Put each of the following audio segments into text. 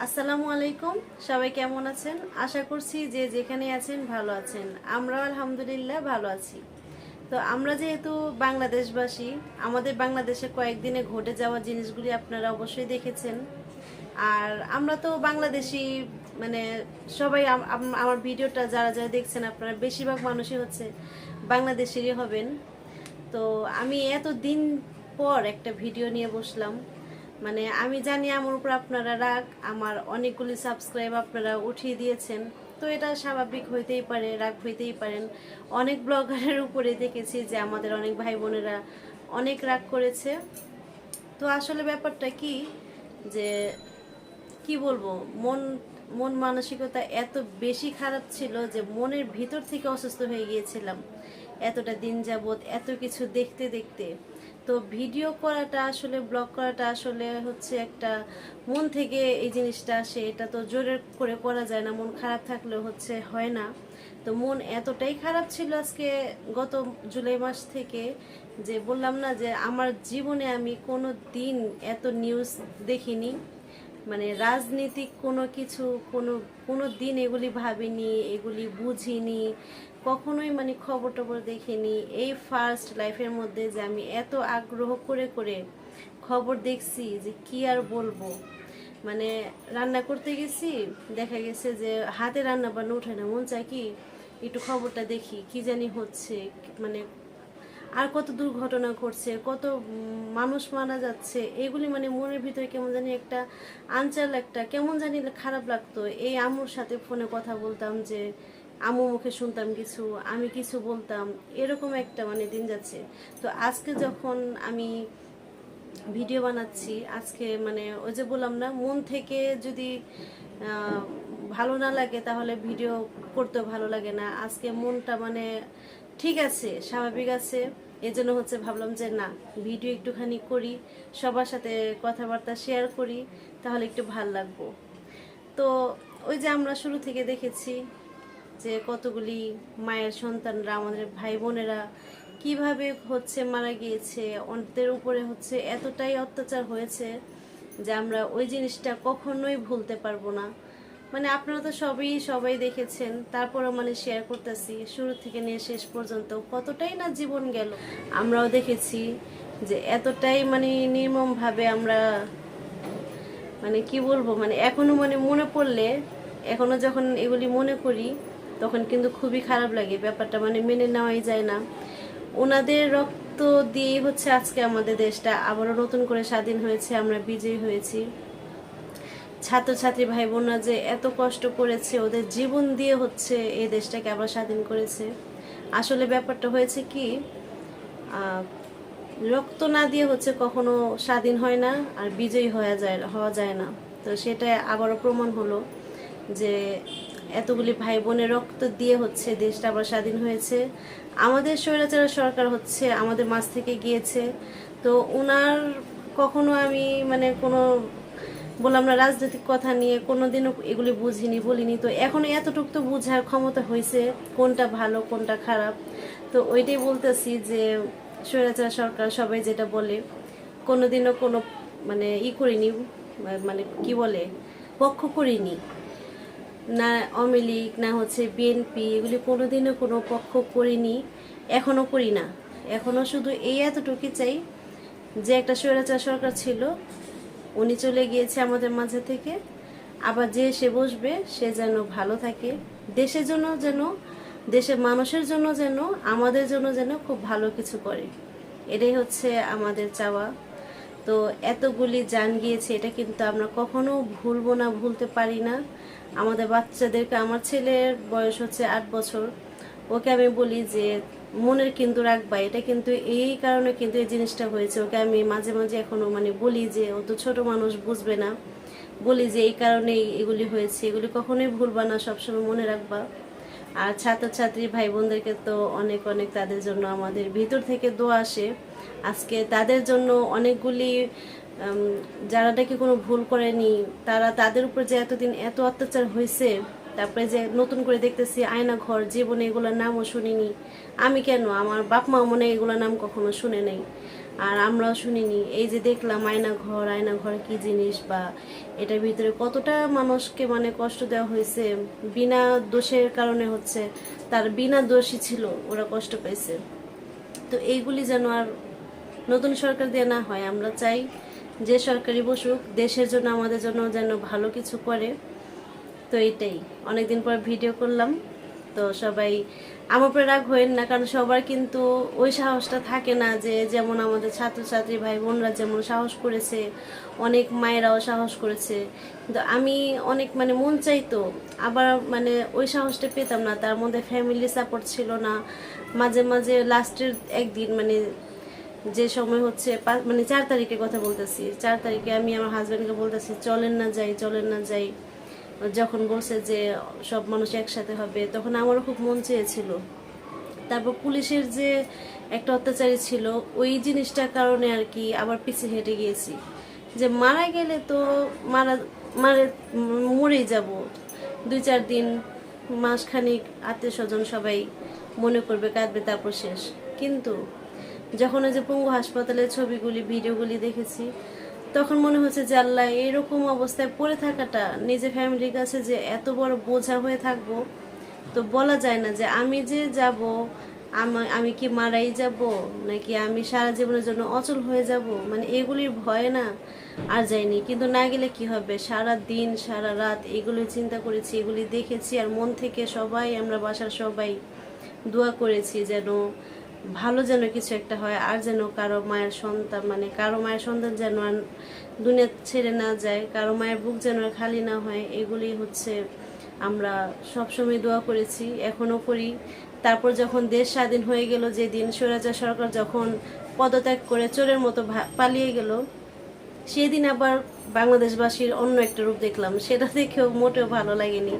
আসসালামু আলাইকুম। সবাই কেমন আছেন? আশা করছি যে যেখানে আছেন ভালো আছেন। আমরাও আলহামদুলিল্লাহ ভালো আছি। তো আমরা যেহেতু বাংলাদেশবাসী, আমাদের বাংলাদেশে কয়েকদিনে ঘটে যাওয়া জিনিসগুলি আপনারা অবশ্যই দেখেছেন। আর আমরা তো বাংলাদেশি মানে সবাই আম- আম- আমার ভিডিওটা যারা যারা দেখছেন আপনারা বেশিরভাগ মানুষই হচ্ছে বাংলাদেশেরই হবেন। তো আমি এত দিন পর একটা ভিডিও নিয়ে বসলাম। মানে আমি জানি আমার উপর আপনারা রাগ, আমার অনেকগুলি সাবস্ক্রাইব আপনারা উঠিয়ে দিয়েছেন। তো এটা স্বাভাবিক হইতেই পারে, রাগ হইতেই পারেন। অনেক ব্লগারের উপরে দেখেছি যে আমাদের অনেক ভাই বোনেরা অনেক রাগ করেছে। তো আসলে ব্যাপারটা কি যে, কি বলব, মন মন মানসিকতা এত বেশি খারাপ ছিল যে মনের ভিতর থেকে অসুস্থ হয়ে গিয়েছিলাম। এতটা দিন যাবত এত কিছু দেখতে দেখতে। তো ভিডিও করাটা আসলে ব্লগ করাটা আসলে হচ্ছে একটা মন থেকে এই জিনিসটা আসে, এটা তো জোরে করে করা যায় না, মন খারাপ থাকলে হচ্ছে হয় না। তো মন এতটাই খারাপ ছিল আজকে গত জুলাই মাস থেকে যে বললাম না যে আমার জীবনে আমি কোনো দিন এত নিউজ দেখিনি। মানে রাজনীতিক কোনো কিছু, কোনো কোনো দিন এগুলি ভাবিনি, এগুলি বুঝিনি, কখনোই মানে খবর টবর দেখিনি। এই ফার্স্ট লাইফের মধ্যে যে আমি এত আগ্রহ করে করে খবর দেখছি যে কি আর বলব। মানে রান্না করতে গেছি, দেখা গেছে যে হাতে রান্না বান্না উঠে না, মন চায় কি একটু খবরটা দেখি, কি জানি হচ্ছে মানে আর কত দুর্ঘটনা ঘটছে, কত মানুষ মারা যাচ্ছে, এগুলি মানে মনের ভিতরে কেমন জানি একটা আনচাল একটা, কেমন জানি খারাপ লাগতো। এই আম্মুর সাথে ফোনে কথা বলতাম যে, আম্মু মুখে শুনতাম কিছু, আমি কিছু বলতাম। এরকম একটা মানে দিন যাচ্ছে। তো আজকে যখন আমি ভিডিও বানাচ্ছি, আজকে মানে ওই যে বললাম না, মন থেকে যদি ভালো না লাগে তাহলে ভিডিও করতেও ভালো লাগে না। আজকে মনটা মানে ঠিক আছে, স্বাভাবিক আছে। এই জন্য হচ্ছে ভাবলাম যে না, ভিডিও একটুখানি করি, সবার সাথে কথাবার্তা শেয়ার করি, তাহলে একটু ভালো লাগবো। তো ওই যে আমরা শুরু থেকে দেখেছি যে কতগুলি মায়ের সন্তানরা, আমাদের ভাই বোনেরা কীভাবে হচ্ছে মারা গিয়েছে ওদের উপরে হচ্ছে এতটাই অত্যাচার হয়েছে যে আমরা ওই জিনিসটা কখনোই ভুলতে পারব না। মানে আপনারা তো সবই, সবাই দেখেছেন। তারপরেও মানে শেয়ার করতেছি, শুরু থেকে নিয়ে শেষ পর্যন্ত কতটাই না জীবন গেল। আমরাও দেখেছি যে এতটাই মানে নির্মমভাবে আমরা মানে কি বলব মানে এখনও মানে মনে পড়লে, এখনও যখন এগুলি মনে করি, তখন কিন্তু খুবই খারাপ লাগে। ব্যাপারটা মানে মেনে নেওয়াই যায় না। ওনাদের রক্ত দিয়েই হচ্ছে আজকে আমাদের দেশটা। আবারও নতুন করে স্বাধীন হয়েছে, আমরা বিজয়ী হয়েছি। ছাত্রছাত্রী ভাই বোনরা যে এত কষ্ট করেছে, ওদের জীবন দিয়ে হচ্ছে এই দেশটাকে আবার স্বাধীন করেছে। আসলে ব্যাপারটা হয়েছে কি রক্ত না দিয়ে হচ্ছে কখনো স্বাধীন হয় না আর বিজয়ী হওয়া যায় হওয়া যায় না। তো সেটা আবারও প্রমাণ হলো যে এতগুলি ভাই বোনের রক্ত দিয়ে হচ্ছে দেশটা আবার স্বাধীন হয়েছে। আমাদের স্বৈরাচার সরকার হচ্ছে আমাদের মাঝ থেকে গিয়েছে। তো ওনার কখনো আমি মানে কোনো বললাম না রাজনৈতিক কথা নিয়ে কোনোদিনও এগুলি বুঝিনি, বলিনি। তো এখন এতটুকু তো বোঝার ক্ষমতা হয়েছে, কোনটা ভালো, কোনটা খারাপ। তো ওইটাই বলতেছি যে স্বৈরাচার সরকার সবাই যেটা বলে, কোনোদিনও কোনো মানে ই করিনি মানে কি বলে, পক্ষ করিনি। না আওয়ামী লীগ, না হচ্ছে বিএনপি, এগুলি কোনোদিনও কোনো পক্ষ করিনি এখনও করি না। এখনও শুধু এই এতটুকু চাই যে একটা স্বৈরাচার সরকার ছিল উনি চলে গিয়েছে আমাদের মাঝে থেকে। আবার যে সে বসবে, সে যেন ভালো থাকে। দেশের জন্য যেন, দেশের মানুষের জন্য যেন, আমাদের জন্য যেন খুব ভালো কিছু করে। এটাই হচ্ছে আমাদের চাওয়া। তো এতগুলি জান গিয়েছে, এটা কিন্তু আমরা কখনো ভুলবো না, ভুলতে পারি না। আমাদের বাচ্চাদেরকে, আমার ছেলের বয়স হচ্ছে আট বছর। ওকে আমি বলি যে মনের কিন্তু রাখবা এটা কিন্তু এই কারণে কিন্তু এই জিনিসটা হয়েছে। ওকে আমি মাঝে মাঝে এখনও মানে বলি যে, ও তো ছোট মানুষ, বুঝবে না। বলি যে, এই কারণেই এগুলি হয়েছে। এগুলি কখনোই ভুলবা না, সবসময় মনে রাখবা। আর ছাত্রছাত্রী ভাই বোনদেরকে তো অনেক অনেক তাদের জন্য আমাদের ভিতর থেকে দোয়া আসে। আজকে তাদের জন্য অনেকগুলি যারা নাকি কোনো ভুল করেনি, তারা তাদের উপর যে এতদিন এত অত্যাচার হয়েছে তারপরে যে নতুন করে দেখতেছি আয়না ঘর, জীবনে এগুলোর নামও শুনিনি। আমি কেন? আমার বাপ মা মনে এগুলোর নাম কখনো শুনে নেই। আর আমরাও শুনিনি। এই যে দেখলাম আয়না ঘর আয়না ঘর কি জিনিস বা এটার ভিতরে কতটা মানুষকে মানে কষ্ট দেওয়া হয়েছে। বিনা দোষের কারণে হচ্ছে, তার বিনা দোষী ছিল, ওরা কষ্ট পেয়েছে তো এইগুলি যেন আর নতুন সরকার দিয়ে না হয়। আমরা চাই যে সরকারি বসুক, দেশের জন্য, আমাদের জন্য যেন ভালো কিছু করে। তো এইটাই অনেকদিন পর ভিডিও করলাম, তো সবাই আমার উপরে রাগ হয়েন না, কারণ সবার কিন্তু ওই সাহসটা থাকে না যে যেমন আমাদের ছাত্রছাত্রী ভাই বোনরা যেমন সাহস করেছে, অনেক মায়েরাও সাহস করেছে। কিন্তু আমি অনেক মানে মন চাইতো, আবার মানে ওই সাহসটা পেতাম না, তার মধ্যে ফ্যামিলি সাপোর্ট ছিল না। মাঝে মাঝে লাস্টের একদিন মানে যে সময় হচ্ছে মানে চার তারিখের কথা বলতেছি, চার তারিখে আমি আমার হাজব্যান্ডকে বলতেছি, চলেন না যাই, চলেন না যাই। যখন বলছে যে সব মানুষ একসাথে হবে, তখন আমারও খুব মন চেয়েছিল। তারপর পুলিশের যে একটা অত্যাচারী ছিল, ওই জিনিসটার কারণে আর কি আবার পিছিয়ে হেঁটে গিয়েছি। যে মারা গেলে তো মারা, মারে, মরেই যাব। দুই চার দিন, মাসখানিক আত্মীয় স্বজন সবাই মনে করবে কাঁদবে, তারপর শেষ। কিন্তু যখন ওই যে পঙ্গু হাসপাতালের ছবিগুলি, ভিডিওগুলি দেখেছি তখন মনে হচ্ছে যে আল্লাহ, এরকম অবস্থায় পড়ে থাকাটা নিজের ফ্যামিলির কাছে যে এত বড় বোঝা হয়ে থাকব, তো বলা যায় না যে আমি যে যাব, আমা- কি মারাই যাব, নাকি আমি সারা জীবনের জন্য অচল হয়ে যাব? মানে এগুলির ভয়ে না, আর যাইনি কিন্তু না গেলে কি হবে? সারা দিন, সারা রাত এগুলি চিন্তা করেছি, এগুলি দেখেছি, আর মন থেকে সবাই, আমরা বাসার সবাই দোয়া করেছি যেন ভালো যেন কিছু একটা হয়, আর যেন কারও মায়ের সন্তান মানে কারও মায়ের সন্তান যেন আর দুনিয়া ছেড়ে না যায়, কারও মায়ের বুক যেন খালি না হয় এগুলি হচ্ছে আমরা সবসময় দোয়া করেছি এখনও করি। তারপর যখন দেশ স্বাধীন হয়ে গেল, যেদিন স্বৈরাচার সরকার যখন পদত্যাগ করে চোরের মতো পালিয়ে গেল, সেদিন আবার বাংলাদেশবাসীর অন্য একটা রূপ দেখলাম, সেটা দেখেও মোটেও ভালো লাগেনি।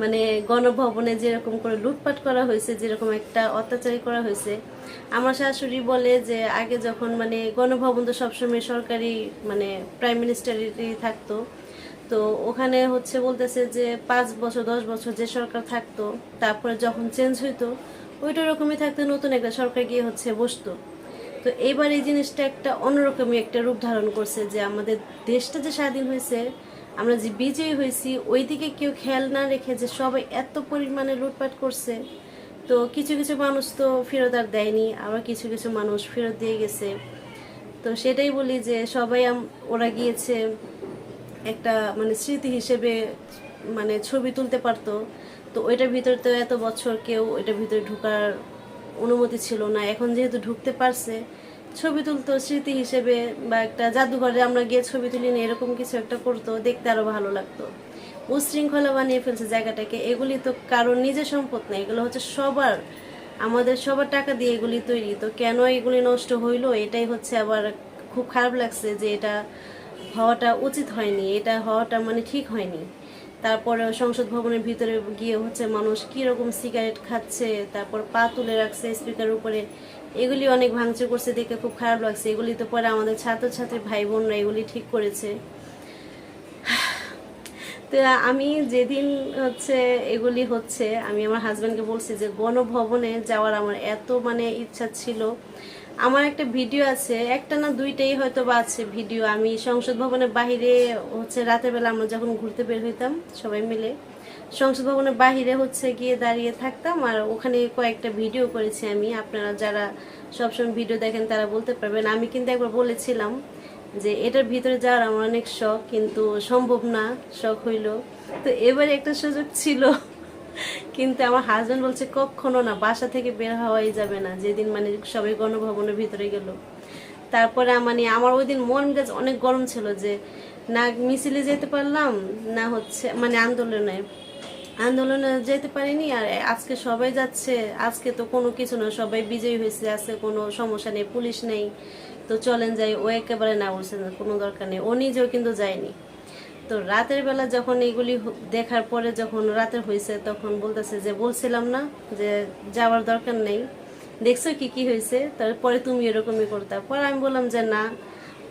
মানে গণভবনে যেরকম করে লুটপাট করা হয়েছে, যেরকম একটা অত্যাচারী করা হয়েছে। আমার শাশুড়ি বলে যে, আগে যখন মানে গণভবন তো সবসময় সরকারি মানে প্রাইম মিনিস্টারেরই থাকতো। তো ওখানে হচ্ছে বলতেছে যে, পাঁচ বছর, দশ বছর যে সরকার থাকতো, তারপরে যখন চেঞ্জ হইতো, ওইটা রকমই থাকতো, নতুন একটা সরকার গিয়ে হচ্ছে বসতো। তো এইবার এই জিনিসটা একটা অন্যরকমই একটা রূপ ধারণ করছে যে আমাদের দেশটা যে স্বাধীন হয়েছে, আমরা যে বিজয়ী হয়েছি ওই দিকে কেউ খেয়াল না রেখে যে সবাই এত পরিমাণে লুটপাট করছে। তো কিছু কিছু মানুষ তো ফেরত আর দেয়নি, আবার কিছু কিছু মানুষ ফেরত দিয়ে গেছে। তো সেটাই বলি যে সবাই ওরা গিয়েছে একটা মানে স্মৃতি হিসেবে মানে ছবি তুলতে পারতো। তো ওইটার ভিতরে তো এত বছর কেউ ওইটার ভিতরে ঢোকার অনুমতি ছিল না। এখন যেহেতু ঢুকতে পারছে, ছবি তুলতো স্মৃতি হিসেবে বা একটা জাদুঘরে আমরা গিয়ে ছবি তুলি না, এরকম কিছু একটা করতো, দেখতে আরও ভালো লাগতো। উশৃঙ্খলা বানিয়ে ফেলছে জায়গাটাকে। এগুলি তো কারোর নিজের সম্পদ না, এগুলো হচ্ছে সবার, আমাদের সবার টাকা দিয়ে এগুলি তৈরি। তো কেন এগুলি নষ্ট হইল? এটাই হচ্ছে আবার খুব খারাপ লাগছে যে এটা হওয়াটা উচিত হয়নি, এটা হওয়াটা মানে ঠিক হয়নি। তারপরে সংসদ ভবনের ভিতরে গিয়ে হচ্ছে মানুষ কি রকম সিগারেট খাচ্ছে, তারপর পা তুলে রাখছে স্পিকার উপরে। এগুলি অনেক ভাঙচুর করছে, দেখে খুব খারাপ লাগছে। এগুলি তো পরে আমাদের ছাত্রছাত্রী ভাই বোনরা এগুলি ঠিক করেছে। তো আমি যেদিন হচ্ছে এগুলি হচ্ছে, আমি আমার হাজব্যান্ডকে বলছি যে গণভবনে যাওয়ার আমার এত মানে ইচ্ছা ছিল। আমার একটা ভিডিও আছে, একটা না দুইটাই হয়তো বা আছে ভিডিও। আমি সংসদ ভবনের বাহিরে হচ্ছে রাতের বেলা আমরা যখন ঘুরতে বের হইতাম সবাই মিলে, সংসদ ভবনের বাহিরে হচ্ছে গিয়ে দাঁড়িয়ে থাকতাম আর ওখানে কয়েকটা ভিডিও করেছি আমি। আপনারা যারা সবসময় ভিডিও দেখেন তারা বলতে পারবেন। আমি কিন্তু একবার বলেছিলাম যে এটার ভিতরে যাওয়ার আমার অনেক শখ, কিন্তু সম্ভব না, শখ হইল। তো এবারে একটা সুযোগ ছিল। কিন্তু আমার হাজবেন্ড বলছে, কখনো না, বাসা থেকে বের হওয়াই যাবে না। যেদিন মানে সবাই গণভবনের ভিতরে গেল। তারপরে মানে আমার ওই দিন মন মেজাজ অনেক গরম ছিল যে, না মিছিলে যেতে পারলাম, না হচ্ছে মানে আন্দোলনে। আন্দোলনে যেতে পারিনি আর আজকে সবাই যাচ্ছে, আজকে তো কোনো কিছু না, সবাই বিজয়ী হয়েছে, আজকে কোনো সমস্যা নেই, পুলিশ নেই। তো চলেন যাই, ও একেবারে না বলছে না, কোনো দরকার নেই। ও নিজেও কিন্তু যায়নি। তো রাতের বেলা যখন এগুলি দেখার পরে যখন রাতের হয়েছে তখন বলতেছে যে, বলছিলাম না যে যাওয়ার দরকার নেই। দেখছ কি কি হয়েছে তারপরে তুমি এরকমই করতা। পরে আমি বললাম যে, না,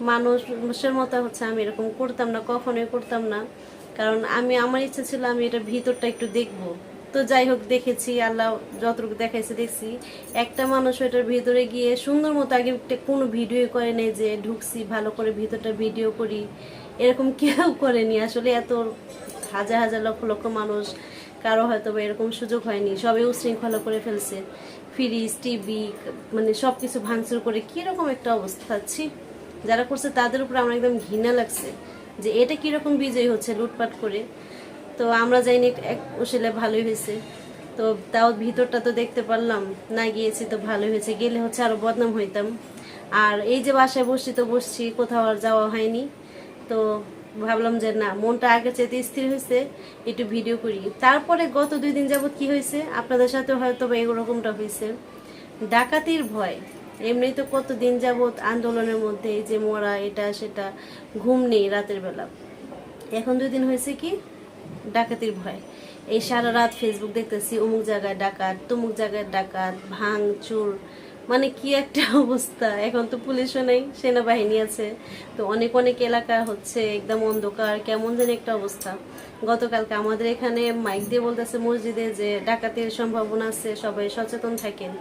মানুষের মতো হচ্ছে আমি এরকম করতাম না, কখনোই করতাম না। কারণ আমি, আমার ইচ্ছা ছিল আমি এটার ভিতরটা একটু দেখব। তো যাই হোক, দেখেছি, আল্লাহ যতটুকু দেখাইছে, দেখছি। একটা মানুষ ওইটার ভিতরে গিয়ে সুন্দর মতো আগে কোনো ভিডিও করে নেই যে, ঢুকছি, ভালো করে ভিতরটা ভিডিও করি। এরকম কেউ করেনি। আসলে এত হাজার হাজার লক্ষ লক্ষ মানুষ, কারও হয়তো বা এরকম সুযোগ হয়নি। সবাই উশৃঙ্খলা করে ফেলছে। ফ্রিজ, টিভি মানে সব কিছু ভাঙচুর করে কীরকম একটা অবস্থা ছি। যারা করছে তাদের উপর আমার একদম ঘৃণা লাগছে যে এটা কীরকম বিজয় হচ্ছে লুটপাট করে। তো আমরা যাইনি এক উশিলে ভালোই হয়েছে। তো তাও ভিতরটা তো দেখতে পারলাম, না গিয়েছি তো ভালোই হয়েছে। গেলে হচ্ছে আরও বদনাম হইতাম। আর এই যে বাসায় বসছি তো বসছি, কোথাও আর যাওয়া হয়নি। তো ভাবলাম যে না, মনটা আগে চাইতে স্থির হয়েছে, একটু ভিডিও করি। তারপরে গত দুই দিন যাবত কি হয়েছে, আপনাদের সাথে হয়তো বা এরকমটা হয়েছে। ডাকাতির ভয়। এমনি তো কত দিন যাবত আন্দোলনের মধ্যে যে মরা, এটা, সেটা, ঘুম নেই রাতের বেলা। এখন দুই দিন হয়েছে কি? ডাকাতির ভয়। এই সারা রাত ফেসবুক দেখতেছি, অমুক জায়গায় ডাকাত, তমুক জায়গায় ডাকাত ভাঙ চুর মানে কি একটা অবস্থা? এখন তো পুলিশও নেই, সেনাবাহিনী আছে। তো অনেক অনেক এলাকা হচ্ছে একদম অন্ধকার, কেমন যেন একটা অবস্থা। গতকালকে আমাদের এখানে মাইক দিয়ে বলতেছে মসজিদে যে ডাকাতির সম্ভাবনা আছে, সবাই সচেতন থাকেন।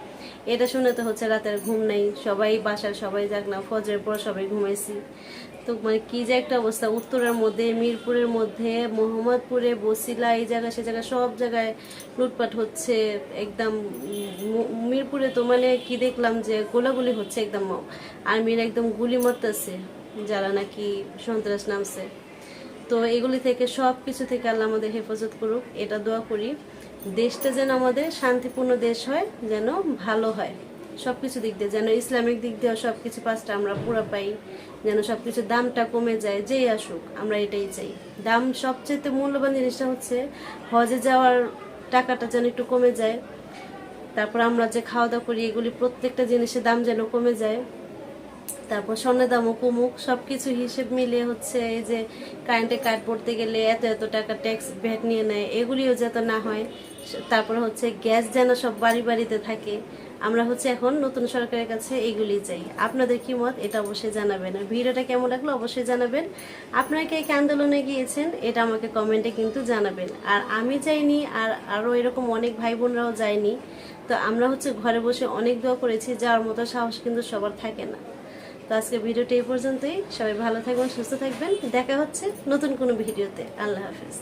এটা শুনে তো হচ্ছে রাতের ঘুম নেই, সবাই বাসার সবাই যাক না ফজের পর সবাই ঘুমাইছি। তো মানে কি যে একটা অবস্থা। উত্তরের মধ্যে, মিরপুরের মধ্যে, মোহাম্মদপুরে, বসিলা, এই জায়গা সে জায়গা সব জায়গায় লুটপাট হচ্ছে একদম। মিরপুরে তো মানে কি দেখলাম যে গোলাগুলি হচ্ছে একদম আর্মির একদম গুলি মারতেছে, যারা নাকি সন্ত্রাস নামছে। তো এগুলি থেকে সব কিছু থেকে আল্লাহ আমাদের হেফাজত করুক, এটা দোয়া করি। দেশটা যেন আমাদের শান্তিপূর্ণ দেশ হয়, যেন ভালো হয়। সব কিছু দিক দিয়ে, যেন ইসলামিক দিক দিয়ে সব কিছু পাঁচটা আমরা পুরো পাই, যেন সব কিছু দামটা কমে যায়, যেই আসুক, আমরা এটাই চাই। দাম সবচেয়ে মূল্যবান জিনিসটা হচ্ছে হজে যাওয়ার টাকাটা যেন একটু কমে যায়, তারপর আমরা যে খাওয়া দাওয়া করি, এগুলি প্রত্যেকটা জিনিসের দাম যেন কমে যায়, তারপর স্বর্ণের দামও কমুক সব কিছু হিসেব মিলে হচ্ছে এই যে কারেন্টে কাট পড়তে গেলে এত এত টাকা ট্যাক্স ভ্যাট নিয়ে নেয়, এগুলিও যাতে না হয়, তারপর হচ্ছে গ্যাস যেন সব বাড়ি বাড়িতে থাকে আমরা হচ্ছে এখন নতুন সরকারের কাছে এগুলি চাই। আপনাদের কি মত? এটা অবশ্যই জানাবেন। আর ভিডিওটা কেমন লাগল অবশ্যই জানাবেন। আপনারা কে কে আন্দোলনে গিয়েছেন, এটা আমাকে কমেন্টে কিন্তু জানাবেন। আর আমি যাইনি, আর আরও এরকম অনেক ভাই বোনরাও যায়নি। তো আমরা হচ্ছে ঘরে বসে অনেক দোয়া করেছি যাওয়ার মতো সাহস কিন্তু সবার থাকে না। তো আজকে ভিডিওটা এই পর্যন্তই। সবাই ভালো থাকবেন, সুস্থ থাকবেন। দেখা হচ্ছে নতুন কোনো ভিডিওতে। আল্লাহ হাফিজ।